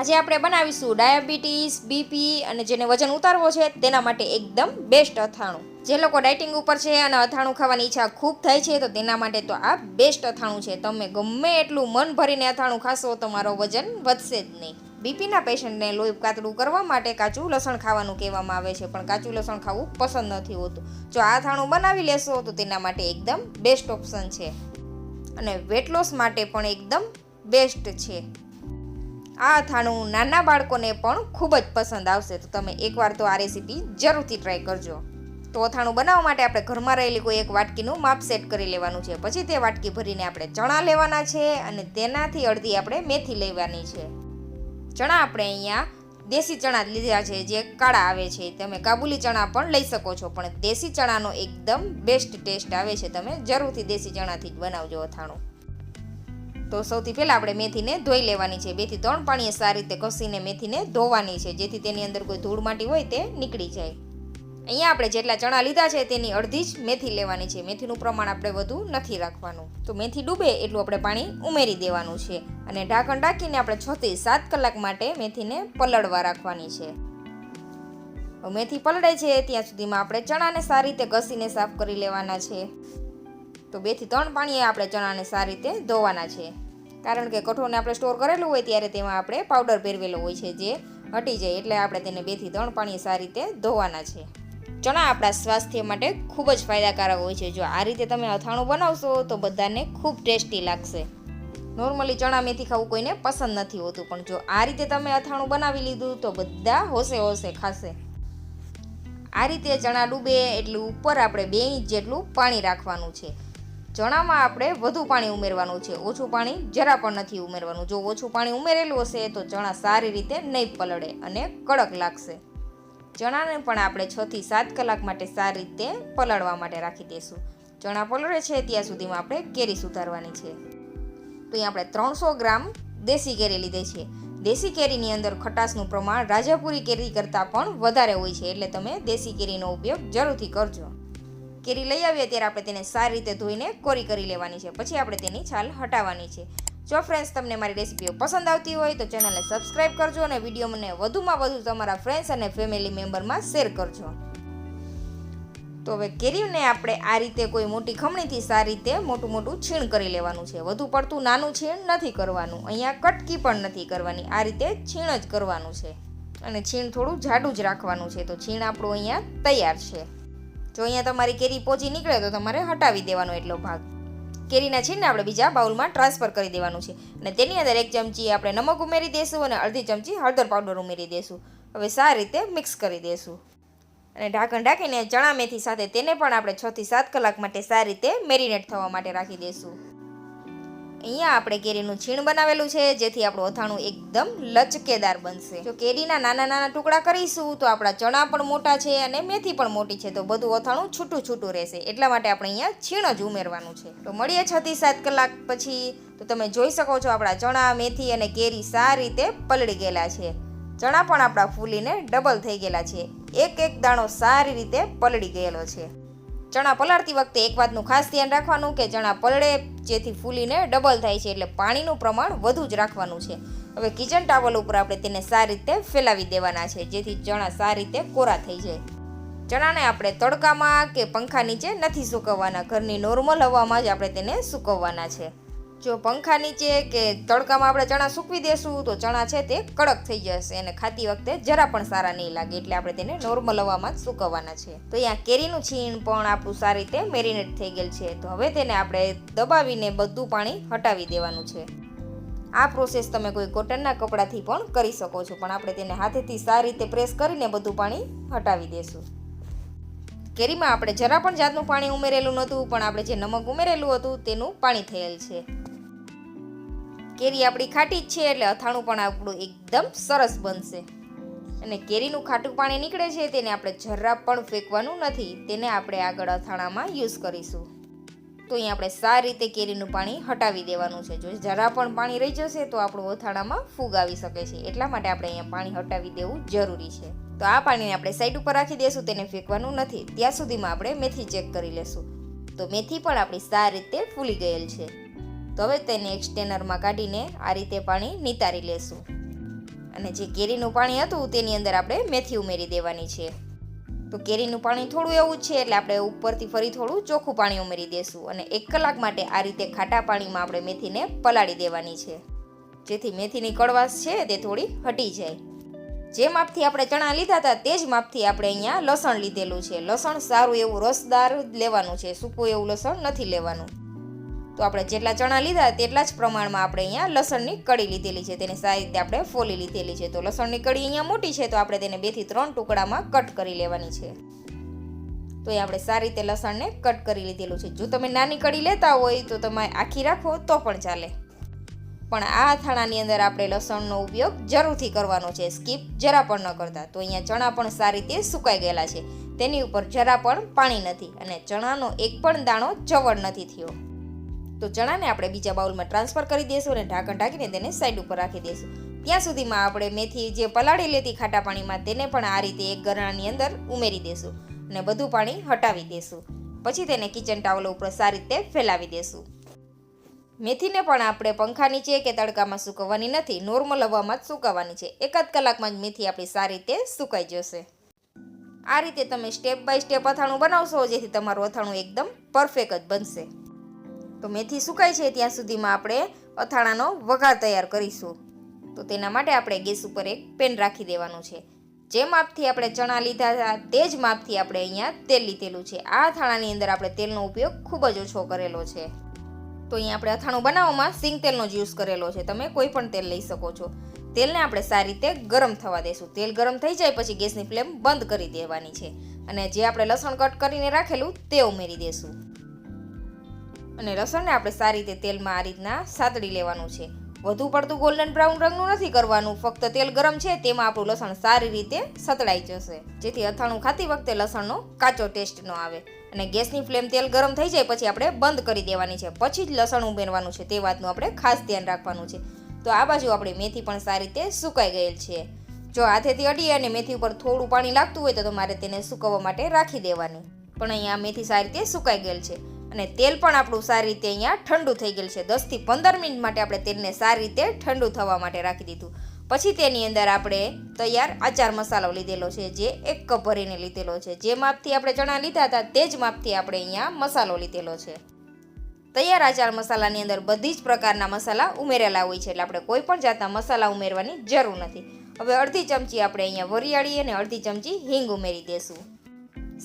આજે આપણે બનાવીશું ડાયાબિટીસ, બીપી અને જેને વજન ઉતારવો છે તેના માટે એકદમ બેસ્ટ અથાણું. જે લોકો ડાયટિંગ ઉપર છે અને અથાણું ખાવાની ઈચ્છા ખૂબ થાય છે, તો તેના માટે તો આ બેસ્ટ અથાણું છે. તમે ગમે એટલું મન ભરીને અથાણું ખાશો તમારો વજન વધશે જ નહીં. બીપીના પેશન્ટને લોહી કાતડું કરવા માટે કાચું લસણ ખાવાનું કહેવામાં આવે છે, પણ કાચું લસણ ખાવું પસંદ નથી હોતું. જો આ અથાણું બનાવી લેશો તો તેના માટે એકદમ બેસ્ટ ઓપ્શન છે. અને વેટ લોસ માટે પણ એકદમ બેસ્ટ છે. આ અથાણું નાના બાળકોને પણ ખૂબ જ પસંદ આવશે. તો તમે એકવાર તો આ રેસીપી જરૂરથી ટ્રાય કરજો. તો અથાણું બનાવવા માટે આપણે ઘરમાં રહેલી કોઈ એક વાટકીનું માપ સેટ કરી લેવાનું છે. પછી તે વાટકી ભરીને આપણે ચણા લેવાના છે અને તેનાથી અડધી આપણે મેથી લેવાની છે. ચણા આપણે અહીંયા દેશી ચણા લીધા છે, જે કાળા આવે છે. તમે કાબુલી ચણા પણ લઈ શકો છો, પણ દેશી ચણાનો એકદમ બેસ્ટ ટેસ્ટ આવે છે. તમે જરૂરથી દેશી ચણાથી જ બનાવજો અથાણું તો સૌથી પહેલાં આપણે મેથીને ધોઈ લેવાની છે. બેથી ત્રણ પાણીએ સારી રીતે ઘસીને મેથીને ધોવાની છે. જેથી તેની અંદર કોઈ ધૂળ માટી હોય તે નીકળી જાય. અહીંયા આપણે જેટલા ચણા લીધા છે તેની અડધી જ મેથી લેવાની છે. મેથીનું પ્રમાણ આપણે વધુ નથી રાખવાનું. તો મેથી ડૂબે એટલું આપણે પાણી ઉમેરી દેવાનું છે. અને ઢાંકણ ઢાંકીને આપણે છ થી સાત કલાક માટે મેથીને પલળવા રાખવાની છે. મેથી પલળે છે. ત્યાં સુધીમાં આપણે ચણાને સારી રીતે ઘસીને સાફ કરી લેવાના છે. તો બેથી ત્રણ પાણીએ આપણે ચણાને સારી રીતે ધોવાના છે. કારણ કે કઠોળને આપણે સ્ટોર કરેલું હોય ત્યારે તેમાં આપણે પાવડર પહેરવેલો હોય છે જે હટી જાય એટલે આપણે તેને બેથી ત્રણ પાણીએ સારી રીતે ધોવાના છે. ચણા આપણા સ્વાસ્થ્ય માટે ખૂબ જ ફાયદાકારક હોય છે. જો આ રીતે તમે અથાણું બનાવશો તો બધાને ખૂબ ટેસ્ટી લાગશે. નોર્મલી ચણા મેથી ખાવું કોઈને પસંદ નથી હોતું, પણ જો આ રીતે તમે અથાણું બનાવી લીધું તો બધા હોશે હોશે ખાશે. આ રીતે ચણા ડૂબે એટલું ઉપર આપણે બે ઇંચ જેટલું પાણી રાખવાનું છે. ચણામાં આપણે વધુ પાણી ઉમેરવાનું છે. ઓછું પાણી જરા પણ નથી ઉમેરવાનું. જો ઓછું પાણી ઉમેરેલું હશે તો ચણા સારી રીતે નહીં પલળે અને કડક લાગશે. ચણાને પણ આપણે છ થી સાત કલાક માટે સારી રીતે પલળવા માટે રાખી દઈશું. ચણા પલળે છે ત્યાં સુધીમાં આપણે કેરી સુધારવાની છે. તો અહીં આપણે ત્રણસો ગ્રામ દેશી કેરી લીધી છે. દેશી કેરીની અંદર ખટાશનું પ્રમાણ રાજાપુરી કેરી કરતાં પણ વધારે હોય છે. એટલે તમે દેશી કેરીનો ઉપયોગ જરૂરથી કરજો. કેરી લઈ આવીએ ત્યારે આપણે તેને સારી રીતે ધોઈને કોરી કરી લેવાની છે. પછી આપણે તેની છાલ હટાવવાની છે. જો ફ્રેન્ડ્સ તમને મારી રેસીપીઓ પસંદ આવતી હોય તો ચેનલને સબસ્ક્રાઈબ કરજો અને વિડીયોને વધુમાં વધુ તમારા ફ્રેન્ડ્સ અને ફેમિલી મેમ્બરમાં શેર કરજો. તો હવે કેરીને આપણે આ રીતે કોઈ મોટી ખમણીથી સારી રીતે મોટું મોટું છીણ કરી લેવાનું છે. વધુ પડતું નાનું છીણ નથી કરવાનું. અહીંયા કટકી પણ નથી કરવાની. આ રીતે છીણ જ કરવાનું છે. અને છીણ થોડું જાડું જ રાખવાનું છે. તો છીણ આપણું અહીંયા તૈયાર છે. જો અહીંયા તમારી કેરી પોચી નીકળે તો તમારે હટાવી દેવાનો એટલો ભાગ. કેરીના છીણને આપણે બીજા બાઉલમાં ટ્રાન્સફર કરી દેવાનું છે. અને તેની અંદર એક ચમચી આપણે નમક ઉમેરી દઈશું અને અડધી ચમચી હળદર પાવડર ઉમેરી દઈશું હવે સારી રીતે મિક્સ કરી દઈશું અને ઢાંકણ ઢાંકીને ચણા મેથી સાથે તેને પણ આપણે છ થી સાત કલાક માટે સારી રીતે મેરિનેટ થવા માટે રાખી દઈશું અહીંયા આપણે કેરીનું છીણ બનાવેલું છે, જેથી આપણું અથાણું એકદમ લચકેદાર બનશે. જો કેરીના નાના નાના ટુકડા કરીશું, તો આપણા ચણા પણ મોટા છે અને મેથી પણ મોટી છે, તો બધું અથાણું છૂટું છૂટું રહેશે. એટલા માટે આપણે અહીંયા છીણ જ ઉમેરવાનું છે. તો મળીએ છ થી સાત કલાક પછી, તો તમે જોઈ શકો છો આપણા ચણા, મેથી અને કેરી સારી રીતે પલળી ગયેલા છે. ચણા પણ આપણા ફૂલીને ડબલ થઈ ગયેલા છે. એક એક દાણો સારી રીતે પલળી ગયેલો છે. ચણા પલાળતી વખતે એક વાતનું ખાસ ધ્યાન રાખવાનું કે ચણા પલળે, જેથી ફૂલીને ડબલ થાય છે એટલે પાણીનું પ્રમાણ વધુ જ રાખવાનું છે. હવે કિચન ટાવલ ઉપર આપણે તેને સારી રીતે ફેલાવી દેવાના છે, જેથી ચણા સારી રીતે કોરા થઈ જાય. ચણાને આપણે તડકામાં કે પંખા નીચે નથી સૂકવવાના, ઘરની નોર્મલ હવામાં જ આપણે તેને સૂકવવાના છે. જો પંખા નીચે કે તડકામાં આપણે ચણા સૂકવી દેશું, તો ચણા છે તે કડક થઈ જશે અને ખાતી વખતે જરા પણ સારા નહીં લાગે, એટલે આપણે તેને નોર્મલ હવામાં જ સૂકવવાના છે. તો અહીંયા કેરીનું છીણ પણ આપણું સારી રીતે મેરિનેટ થઈ ગયેલ છે. તો હવે તેને આપણે દબાવીને બધું પાણી હટાવી દેવાનું છે. આ પ્રોસેસ તમે કોઈ કોટનના કપડાથી પણ કરી શકો છો, પણ આપણે તેને હાથેથી સારી રીતે પ્રેસ કરીને બધું પાણી હટાવી દેશું. કેરીમાં આપણે જરા પણ જાતનું પાણી ઉમેરેલું નહોતું, પણ આપણે જે નમક ઉમેરેલું હતું, તેનું પાણી થયેલ છે. કેરી આપણી ખાટી જ છે એટલે અથાણું પણ આપણું એકદમ સરસ બનશે. અને કેરીનું ખાટું પાણી નીકળે છે તેને આપણે જરા પણ ફેંકવાનું નથી, તેને આપણે આગળ અથાણામાં યુઝ કરીશું. તો અહીં આપણે સારી રીતે કેરીનું પાણી હટાવી દેવાનું છે. જો જરા પણ પાણી રહી જશે તો આપણું અથાણામાં ફૂગ આવી શકે છે. એટલા માટે આપણે અહીંયા પાણી હટાવી દેવું જરૂરી છે. તો આ પાણીને આપણે સાઈડ ઉપર રાખી દઈશું તેને ફેંકવાનું નથી. ત્યાં સુધીમાં આપણે મેથી ચેક કરી લેશું. તો મેથી પણ આપણી સારી રીતે ફૂલી ગયેલ છે. તો હવે તેને એક સ્ટેનરમાં કાઢીને આ રીતે પાણી નિતારી લેશું. અને જે કેરીનું પાણી હતું તેની અંદર આપણે મેથી ઉમેરી દેવાની છે. તો કેરીનું પાણી થોડું એવું છે, એટલે આપણે ઉપરથી ફરી થોડું ચોખ્ખું પાણી ઉમેરી દેશું અને એક કલાક માટે આ રીતે ખાટા પાણીમાં આપણે મેથીને પલાળી દેવાની છે. જેથી મેથીની કડવાશ છે તે થોડી હટી જાય. જે માપથી આપણે ચણા લીધા હતા તે જ માપથી આપણે અહીંયા લસણ લીધેલું છે. લસણ સારું એવું રસદાર લેવાનું છે, સૂકું એવું લસણ નથી લેવાનું. તો આપણે જેટલા ચણા લીધા તેટલા જ પ્રમાણમાં આપણે અહીંયા લસણની કળી લીધેલી છે. તેને સારી રીતે આપણે ફોલી લીધેલી છે. તો લસણની કળી અહીંયા મોટી છે તો આપણે તેને બેથી ત્રણ ટુકડામાં કટ કરી લેવાની છે. તો એ આપણે સારી રીતે લસણને કટ કરી લીધેલું છે. જો તમે નાની કળી લેતા હોય તો તમે આખી રાખો તો પણ ચાલે. પણ આ અથાણાની અંદર આપણે લસણનો ઉપયોગ જરૂરથી કરવાનો છે. સ્કીપ જરા પણ ન કરતા. તો અહીંયા ચણા પણ સારી રીતે સુકાઈ ગયેલા છે. તેની ઉપર જરા પણ પાણી નથી અને ચણાનો એક પણ દાણો ચવડ નથી થયો. તો ચણાને આપણે બીજા બાઉલમાં ટ્રાન્સફર કરી દઈશું અને ઢાંકણ ઢાંકીને તેને સાઈડ ઉપર રાખી દઈશું ત્યાં સુધીમાં આપણે મેથી જે પલાળી લેતી ખાટા પાણીમાં તેને પણ આ રીતે એક ગરણાની અંદર ઉમેરી દઈશું અને બધું પાણી હટાવી દઈશું પછી તેને કિચન ટાવલ ઉપર સારી રીતે ફેલાવી દઈશું મેથીને પણ આપણે પંખા નીચે કે તડકામાં સૂકવવાની નથી નોર્મલ હવામાં જ સૂકવવાની છે. એકાદ કલાકમાં જ મેથી આપણી સારી રીતે સુકાઈ જશે. આ રીતે તમે સ્ટેપ બાય સ્ટેપ અથાણું બનાવશો, જેથી તમારું અથાણું એકદમ પરફેક્ટ જ બનશે. તો મેથી સુકાય છે ત્યાં સુધીમાં આપણે અથાણાનો વઘાર તૈયાર કરીશું. તો તેના માટે આપણે ગેસ ઉપર એક પેન રાખી દેવાનું છે. જે માપથી આપણે ચણા લીધા હતા તે જ માપથી આપણે અહીંયા તેલ લીધેલું છે. આ અથાણાની અંદર આપણે તેલનો ઉપયોગ ખૂબ જ ઓછો કરેલો છે. તો અહીંયા આપણે અથાણું બનાવવામાં સિંગ તેલનો જ યુઝ કરેલો છે. તમે કોઈ પણ તેલ લઈ શકો છો. તેલને આપણે સારી રીતે ગરમ થવા દેશું. તેલ ગરમ થઈ જાય પછી ગેસની ફ્લેમ બંધ કરી દેવાની છે. અને જે આપણે લસણ કટ કરીને રાખેલું તે ઉમેરી દઈશું અને લસણને આપણે સારી રીતે તેલમાં આ રીતના સાતડી લેવાનું છે. વધુ પડતું ગોલ્ડન બ્રાઉન રંગનું નથી કરવાનું, ફક્ત તેલ ગરમ છે, તેમાં આપણું લસણ સારી રીતે સતળાઈ જશે. જેથી અથાણું ખાતી વખતે લસણનો કાચો ટેસ્ટ ન આવે. અને ગેસની ફ્લેમ તેલ ગરમ થઈ જાય પછી આપણે બંધ કરી દેવાની છે. પછી જ લસણ ઉમેરવાનું છે, તે વાતનું આપણે ખાસ ધ્યાન રાખવાનું છે. તો આ બાજુ આપણી મેથી પણ સારી રીતે સુકાઈ ગયેલ છે. જો હાથેથી અડીએ અને મેથી ઉપર થોડું પાણી લાગતું હોય તો તમારે તેને સુકવવા માટે રાખી દેવાની. પણ અહીંયા મેથી સારી રીતે સુકાઈ ગયેલ છે. અને તેલ પણ આપણું સારી રીતે અહીંયા ઠંડુ થઈ ગયેલ છે. દસથી પંદર મિનિટ માટે આપણે તેલને સારી રીતે ઠંડુ થવા માટે રાખી દીધું. પછી તેની અંદર આપણે તૈયાર આચાર મસાલો લીધેલો છે, જે એક કપ ભરીને લીધેલો છે. જે માપથી આપણે ચણા લીધા હતા, તે જ માપથી આપણે અહીંયા મસાલો લીધેલો છે. તૈયાર આચાર મસાલાની અંદર બધી જ પ્રકારના મસાલા ઉમેરેલા હોય છે, એટલે આપણે કોઈ પણ જાતના મસાલા ઉમેરવાની જરૂર નથી. હવે અડધી ચમચી આપણે અહીંયા વરિયાળી અને અડધી ચમચી હિંગ ઉમેરી દેશું.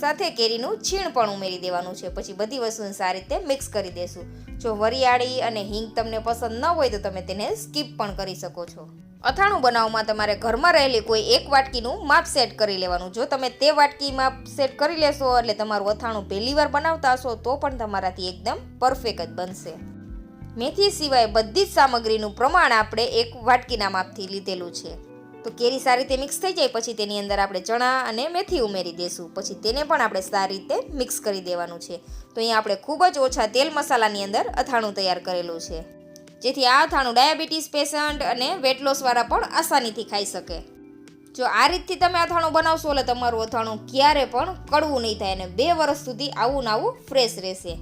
સાથે કેરીનું છીણ પણ ઉમેરી દેવાનું છે. પછી બધી વસ્તુને સારી રીતે મિક્સ કરી દેશું. જો વરિયાળી અને હિંગ તમને પસંદ ન હોય તો તમે તેને સ્કીપ પણ કરી શકો છો. અથાણું બનાવવામાં તમારે ઘરમાં રહેલી કોઈ એક વાટકીનું માપ સેટ કરી લેવાનું. જો તમે તે વાટકી માપ સેટ કરી લેશો એટલે તમારું અથાણું પહેલી વાર બનાવતા હશો તો પણ તમારાથી એકદમ પરફેક્ટ જ બનશે. મેથી સિવાય બધી જ સામગ્રીનું પ્રમાણ આપણે એક વાટકીના માપથી લીધેલું છે. તો કેરી સારી રીતે મિક્સ થઈ જાય, પછી તેની અંદર આપણે ચણા અને મેથી ઉમેરી દઈશું પછી તેને પણ આપણે સારી રીતે મિક્સ કરી દેવાનું છે. તો અહીંયા આપણે ખૂબ જ ઓછા તેલ મસાલાની અંદર અથાણું તૈયાર કરેલું છે. જેથી આ અથાણું ડાયાબિટીસ પેશન્ટ અને વેટ લોસવાળા પણ આસાનીથી ખાઈ શકે. જો આ રીતથી તમે અથાણું બનાવશો, એટલે તમારું અથાણું ક્યારે પણ કડવું નહીં થાય અને બે વર્ષ સુધી આવું ને આવું ફ્રેશ રહેશે.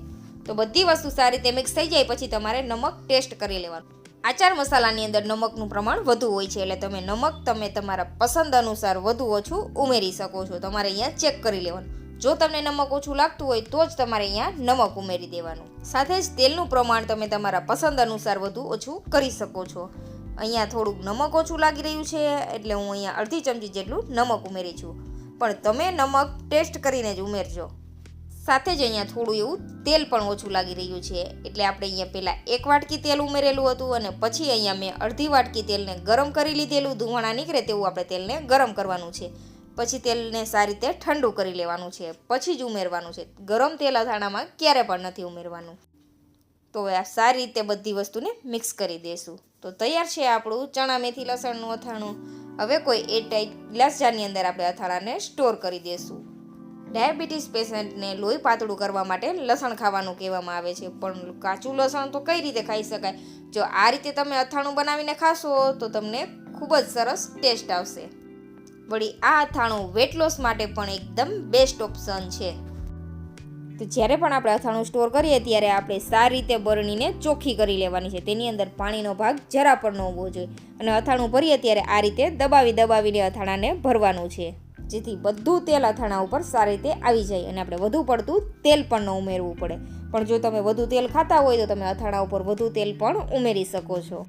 તો બધી વસ્તુ સારી રીતે મિક્સ થઈ જાય, પછી તમારે નમક ટેસ્ટ કરી લેવાનું. આચાર મસાલાની અંદર નમકનું પ્રમાણ વધુ હોય છે, એટલે તમે નમક તમે તમારા પસંદ અનુસાર વધુ ઓછું ઉમેરી શકો છો. તમારે અહીંયા ચેક કરી લેવાનું. જો તમને નમક ઓછું લાગતું હોય તો જ તમારે અહીંયા નમક ઉમેરી દેવાનું. સાથે જ તેલનું પ્રમાણ તમે તમારા પસંદ અનુસાર વધુ ઓછું કરી શકો છો. અહીંયા થોડુંક નમક ઓછું લાગી રહ્યું છે, એટલે હું અહીંયા અડધી ચમચી જેટલું નમક ઉમેરી છું. પણ તમે નમક ટેસ્ટ કરીને જ ઉમેરજો. સાથે જ અહીંયા થોડું એવું તેલ પણ ઓછું લાગી રહ્યું છે. એટલે આપણે અહીંયા પહેલાં એક વાટકી તેલ ઉમેરેલું હતું અને પછી અહીંયા મેં અડધી વાટકી તેલને ગરમ કરી લીધેલું. ધુવાણા નીકળે તેવું આપણે તેલને ગરમ કરવાનું છે. પછી તેલને સારી રીતે ઠંડુ કરી લેવાનું છે. પછી જ ઉમેરવાનું છે. ગરમ તેલ અથાણામાં ક્યારે પણ નથી ઉમેરવાનું. તો હવે આ સારી રીતે બધી વસ્તુને મિક્સ કરી દઈશું તો તૈયાર છે આપણું ચણા, મેથી, લસણનું અથાણું. હવે કોઈ એ ટાઈટ ગ્લાસ જારની અંદર આપણે અથાણાને સ્ટોર કરી દઈશું ડાયાબિટીસ પેશન્ટને લોહી પાતળું કરવા માટે લસણ ખાવાનું કહેવામાં આવે છે. પણ કાચું લસણ તો કઈ રીતે ખાઈ શકાય? જો આ રીતે તમે અથાણું બનાવીને ખાશો તો તમને ખૂબ જ સરસ ટેસ્ટ આવશે. વળી આ અથાણું વેટ લોસ માટે પણ એકદમ બેસ્ટ ઓપ્શન છે. તો જ્યારે પણ આપણે અથાણું સ્ટોર કરીએ ત્યારે આપણે સારી રીતે બરણીને ચોખ્ખી કરી લેવાની છે. તેની અંદર પાણીનો ભાગ જરા પણ ન હોવો જોઈએ. અને અથાણું ભરીએ ત્યારે આ રીતે દબાવી દબાવીને અથાણાને ભરવાનું છે. જેથી બધું તેલ અથાણા ઉપર સારી રીતે આવી જાય અને આપણે વધુ પડતું તેલ પણ ન ઉમેરવું પડે. પણ જો તમે વધુ તેલ ખાતા હોય તો તમે અથાણા ઉપર વધુ તેલ પણ ઉમેરી શકો છો.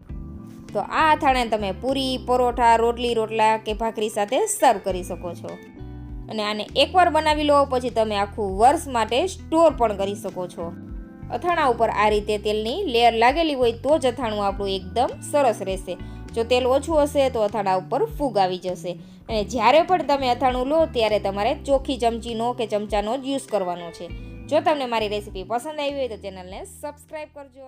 તો આ અથાણાને તમે પૂરી, પરોઠા, રોટલી, રોટલા કે ભાખરી સાથે સર્વ કરી શકો છો. અને આને એકવાર બનાવી લો, પછી તમે આખું વર્ષ માટે સ્ટોર પણ કરી શકો છો. અથાણા ઉપર આ રીતે તેલની લેયર લાગેલી હોય તો જ અથાણું આપણું એકદમ સરસ રહેશે. જો તેલ ઓછું હશે તો અથાણા ઉપર ફૂગ આવી જશે. અને જ્યારે પણ તમે અથાણું લો ત્યારે તમારે ચોખ્ખી ચમચીનો કે ચમચાનો જ યુઝ કરવાનો છે. જો તમને મારી રેસીપી પસંદ આવી હોય તો ચેનલને સબસ્ક્રાઈબ કરજો